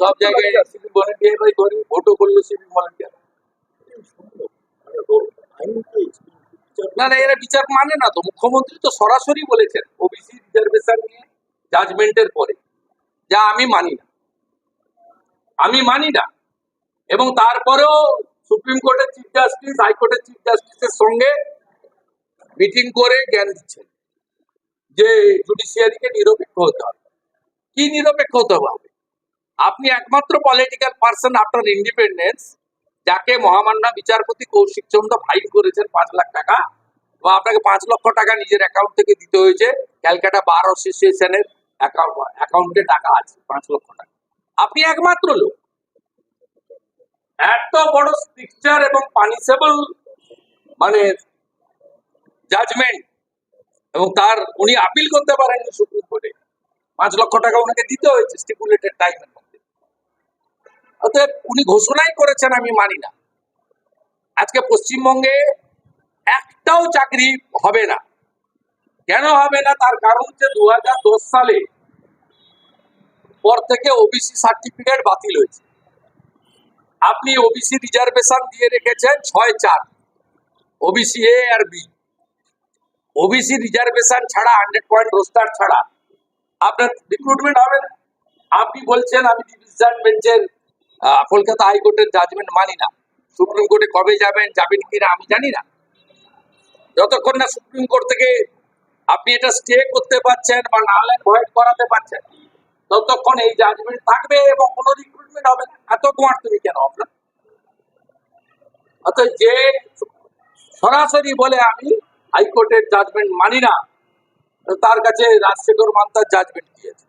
সব জায়গায় এরা বিচার মানে না তো। মুখ্যমন্ত্রী তো সরাসরি বলেছেন ওবিসি রিজার্ভেশন নিয়ে জাজমেন্টের পরে। যা আমি মানি না। আমি মানি না। এবং তারপরেও সুপ্রিম কোর্টের চিফ জাস্টিস হাইকোর্টের চিফ জাস্টিসের সঙ্গে মিটিং করে জ্ঞান দিচ্ছেন যে জুডিশিয়ারিকে নিরপেক্ষ হতে হবে। কি নিরপেক্ষ হতে হবে? আপনি একমাত্র পলিটিক্যাল পার্সন আফটার ইন্ডিপেন্ডেন্স যাকে মহামান্য বিচারপতি কৌশিক চন্দ্র ফাইন করেছেন পাঁচ লাখ টাকা বা আপনাকে পাঁচ লক্ষ টাকা নিজের অ্যাকাউন্ট থেকে দিতে হয়েছে। ক্যালকাটা বার অ্যাসোসিয়েশনের অ্যাকাউন্টে টাকা আছে, পাঁচ লক্ষ টাকা। আপনি একমাত্র লোক। এত বড় স্ট্রিকচার এবং পানিশেবল মানে জাজমেন্ট এবং তার উনি আপিল করতে পারেননি সুপ্রিম কোর্টে। পাঁচ লক্ষ টাকা ওনাকে দিতে হয়েছে স্টিপুলেটেড টাইমের মধ্যে। অতএব উনি ঘোষণাই করেছেন, আমি মানি না। আজকে পশ্চিমবঙ্গে একটাও চাকরি হবে না। কেন হবে না? তার কারণ হচ্ছে দু সালে পর থেকে ওবিসি সার্টিফিকেট বাতিল হয়েছে। আপনি ওবিসি রিজার্ভেশন দিয়ে রেখেছেন ছয় চার ওবিসি এ আর বি ওবিসি রিজার্ভেশন ছাড়া হান্ড্রেড পয়েন্ট রোস্টার ছাড়া আপনার রিক্রুটমেন্ট হবে না। আপনি বলছেন, আমি ডিভিশন বেঞ্চের কলকাতা হাইকোর্টের জাজমেন্ট মানি না। সুপ্রিম কোর্টে কবে যাবেন যাবেন কিনা, আমি জানি না। যতক্ষণ না সুপ্রিম কোর্ট থেকে আপনি এটা স্টে করতে পারছেন বা নাহলে ভয়েড করাতে পারছেন, ততক্ষণ এই জাজমেন্ট থাকবে এবং কোনো রিক্রুটমেন্ট হবে না। এত কুমার তুমি কেন আপনার অতএব যে সরাসরি বলে আমি হাইকোর্টের জাজমেন্ট মানি না তার কাছে রাজশেখর মান্তার জাজমেন্ট দিয়েছে